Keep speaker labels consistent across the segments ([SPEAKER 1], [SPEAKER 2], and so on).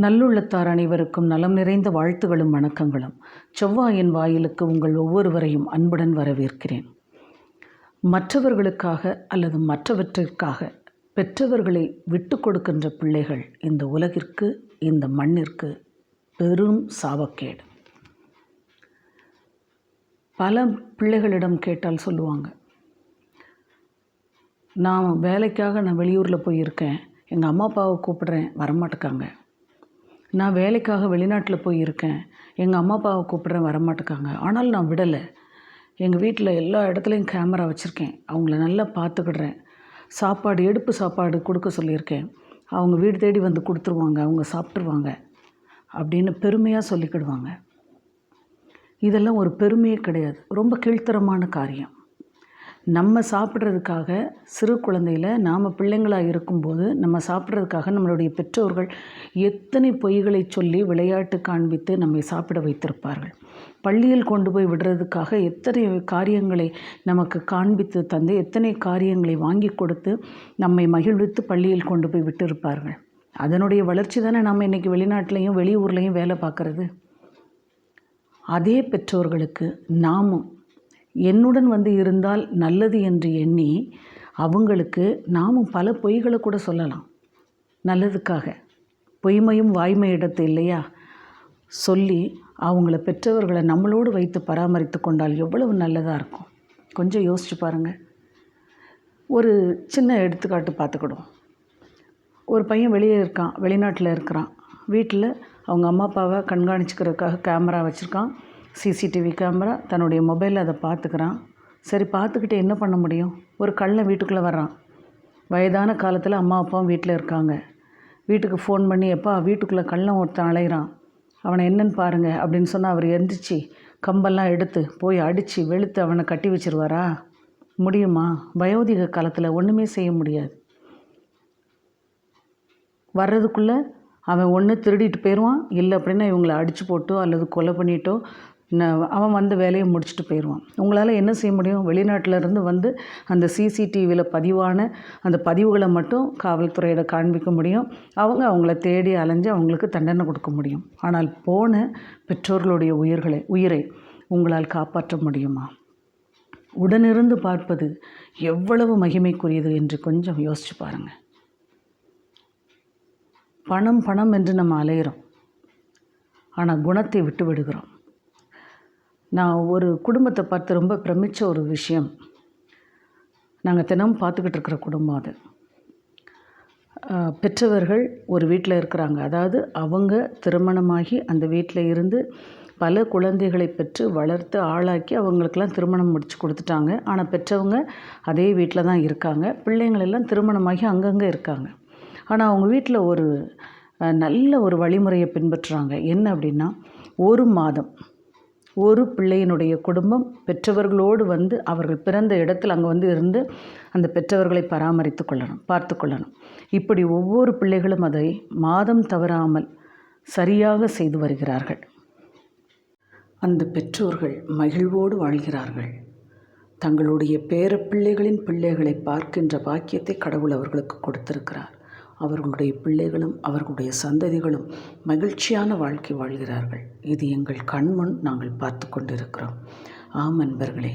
[SPEAKER 1] நல்லுள்ளத்தார் அனைவருக்கும் நலம் நிறைந்த வாழ்த்துகளும் வணக்கங்களும். செவ்வாயின் வாயிலுக்கு உங்கள் ஒவ்வொருவரையும் அன்புடன் வரவேற்கிறேன். மற்றவர்களுக்காக அல்லது மற்றவற்றிற்காக பெற்றவர்களை விட்டு கொடுக்கின்ற பிள்ளைகள் இந்த உலகிற்கு இந்த மண்ணிற்கு பெரும் சாபக்கேடு. பல பிள்ளைகளிடம் கேட்டால் சொல்லுவாங்க நான் வேலைக்காக நான் வெளியூரில் போயிருக்கேன். எங்கள் அம்மா அப்பாவை கூப்பிடுறேன். வரமாட்டேக்காங்க. நான் வேலைக்காக வெளிநாட்டில் போயிருக்கேன். எங்கள் அம்மா அப்பாவை கூப்பிட்றேன் வரமாட்டேக்காங்க. ஆனால் நான் விடலை. எங்கள் வீட்டில் எல்லா இடத்துலையும் கேமரா வச்சுருக்கேன். அவங்கள நல்லா பார்த்துக்கிடுறேன். சாப்பாடு எடுப்பு சாப்பாடு கொடுக்க சொல்லியிருக்கேன். அவங்க வீடு தேடி வந்து கொடுத்துருவாங்க அவங்க சாப்பிட்ருவாங்க அப்படின்னு பெருமையாக சொல்லிக்கிடுவாங்க. இதெல்லாம் ஒரு பெருமையே கிடையாது. ரொம்ப கீழ்த்தரமான காரியம். நம்ம சாப்பிட்றதுக்காக சிறு குழந்தையில் நாம் பிள்ளைங்களாக இருக்கும்போது நம்ம சாப்பிட்றதுக்காக நம்மளுடைய பெற்றோர்கள் எத்தனை பொய்களை சொல்லி விளையாட்டு காண்பித்து நம்மை சாப்பிட வைத்திருப்பார்கள்? பள்ளியில் கொண்டு போய் விடுறதுக்காக எத்தனை காரியங்களை நமக்கு காண்பித்து தந்து எத்தனை காரியங்களை வாங்கி கொடுத்து நம்மை மகிழ்வித்து பள்ளியில் கொண்டு போய் விட்டிருப்பார்கள்? அதனுடைய வளர்ச்சி தானே நம்ம இன்றைக்கி வெளிநாட்டிலையும் வெளியூர்லேயும் வேலை பார்க்குறது? அதே பெற்றோர்களுக்கு நாமும் என்னுடன் வந்து இருந்தால் நல்லது என்று எண்ணி அவங்களுக்கு நாமும் பல பொய்களை கூட சொல்லலாம். நல்லதுக்காக. பொய்மையும் வாய்மை இடத்து இல்லையா? சொல்லி அவங்கள பெற்றவர்களை நம்மளோடு வைத்து பராமரித்து கொண்டால் எவ்வளவு நல்லதாக இருக்கும். கொஞ்சம் யோசிச்சு பாருங்கள் ஒரு சின்ன எடுத்துக்காட்டு பார்த்துக்கிடுவோம். ஒரு பையன் வெளியே இருக்கான் வெளிநாட்டில் இருக்கிறான். வீட்டில் அவங்க அம்மா அப்பாவை கண்காணிச்சுக்கிறதுக்காக கேமரா வச்சுருக்கான். சிசிடிவி கேமரா தன்னுடைய மொபைலில் அதை பார்த்துக்கிறான். சரி பார்த்துக்கிட்டு என்ன பண்ண முடியும்? ஒரு கள்ளன் வீட்டுக்குள்ளே வர்றான். வயதான காலத்தில் அம்மா அப்பாவும் வீட்டில் இருக்காங்க. வீட்டுக்கு ஃபோன் பண்ணி எப்பா வீட்டுக்குள்ளே கள்ளன் ஒருத்தன் அலைகிறான் அவனை என்னன்னு பாருங்கள் அப்படின்னு சொன்னால் அவர் எந்திரிச்சு கம்பெல்லாம் எடுத்து போய் அடித்து வெளுத்து அவனை கட்டி வச்சிருவாரா? முடியுமா? வயோதிக காலத்தில் ஒன்றுமே செய்ய முடியாது. வர்றதுக்குள்ளே அவன் ஒன்று திருடிட்டு போயிடுவான் இல்லை அப்படின்னா இவங்களை அடித்து போட்டோ அல்லது கொலை பண்ணிட்டோ அவன் வந்து வேலையை முடிச்சுட்டு போயிடுவான். உங்களால் என்ன செய்ய முடியும்? வெளிநாட்டிலேருந்து வந்து அந்த சிசிடிவியில் பதிவான அந்த பதிவுகளை மட்டும் காவல்துறையிட காண்பிக்க முடியும். அவங்க அவங்கள தேடி அலைஞ்சு அவங்களுக்கு தண்டனை கொடுக்க முடியும். ஆனால் போன பெற்றோர்களுடைய உயிர்களை உயிரை உங்களால் காப்பாற்ற முடியுமா? உடனிருந்து பார்ப்பது எவ்வளவு மகிமைக்குரியது என்று கொஞ்சம் யோசிச்சு பாருங்கள் பணம் பணம் என்று நம்ம அலையிறோம். ஆனால் குணத்தை விட்டு விடுகிறோம். நான் ஒரு குடும்பத்தை பார்த்து ரொம்ப பிரமித்த ஒரு விஷயம். நாங்கள் தினமும் பார்த்துக்கிட்டு இருக்கிற குடும்பம் அது. பெற்றவர்கள் ஒரு வீட்டில் இருக்கிறாங்க. அதாவது அவங்க திருமணமாகி அந்த வீட்டில் இருந்து பல குழந்தைகளை பெற்று வளர்த்து ஆளாக்கி அவங்களுக்கெல்லாம் திருமணம் முடித்து கொடுத்துட்டாங்க. ஆனால் பெற்றவங்க அதே வீட்டில் தான் இருக்காங்க. பிள்ளைங்களெல்லாம் திருமணமாகி அங்கங்கே இருக்காங்க. ஆனால் அவங்க வீட்டில் ஒரு நல்ல ஒரு வழிமுறையை பின்பற்றுறாங்க. என்ன அப்படின்னா ஒரு மாதம் ஒரு பிள்ளையினுடைய குடும்பம் பெற்றவர்களோடு வந்து அவர்கள் பிறந்த இடத்தில் அங்கே வந்து இருந்து அந்த பெற்றவர்களை பராமரித்து கொள்ளணும் பார்த்து கொள்ளணும். இப்படி ஒவ்வொரு பிள்ளைகளும் அதை மாதம் தவறாமல் சரியாக செய்து வருகிறார்கள். அந்த பெற்றோர்கள் மகிழ்வோடு வாழ்கிறார்கள். தங்களுடைய பேர பிள்ளைகளின் பிள்ளைகளை பார்க்கின்ற பாக்கியத்தை கடவுள் அவர்களுக்கு கொடுத்திருக்கிறார். அவர்களுடைய பிள்ளைகளும் அவர்களுடைய சந்ததிகளும் மகிழ்ச்சியான வாழ்க்கை வாழ்கிறார்கள். இது எங்கள் கண்முன் நாங்கள் பார்த்து கொண்டிருக்கிறோம். ஆம் அன்பர்களே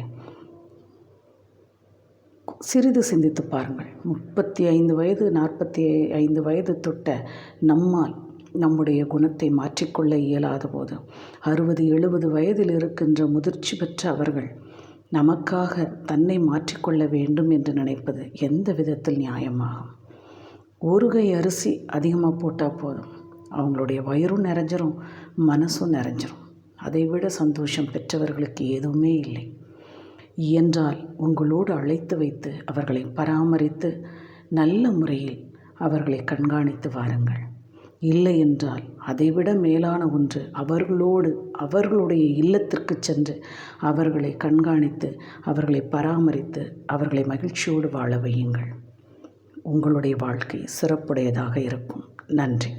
[SPEAKER 1] சிறிது சிந்தித்து பாருங்கள். முப்பத்தி ஐந்து வயது நாற்பத்தி ஐந்து வயது தொட்ட நம்மால் நம்முடைய குணத்தை மாற்றிக்கொள்ள இயலாத போது அறுபது எழுபது வயதில் இருக்கின்ற முதிர்ச்சி பெற்ற அவர்கள் நமக்காக தன்னை மாற்றிக்கொள்ள வேண்டும் என்று நினைப்பது எந்த விதத்தில் நியாயமாகும்? ஒரு கை அரிசி அதிகமாக போட்டால் போதும். அவங்களுடைய வயிறும் நிறைஞ்சிரும் மனசும் நிறைஞ்சிரும். அதை விட சந்தோஷம் பெற்றவர்களுக்கு எதுவுமே இல்லை. இயன்றால் உங்களோடு அழைத்து வைத்து அவர்களை பராமரித்து நல்ல முறையில் அவர்களை கண்காணித்து வாருங்கள். இல்லை என்றால் அதைவிட மேலான ஒன்று அவர்களோடு அவர்களுடைய இல்லத்திற்கு சென்று அவர்களை கண்காணித்து அவர்களை பராமரித்து அவர்களை மகிழ்ச்சியோடு வாழ வையுங்கள். உங்களுடைய வாழ்க்கை சிறப்புடையதாக இருக்கும். நன்றி.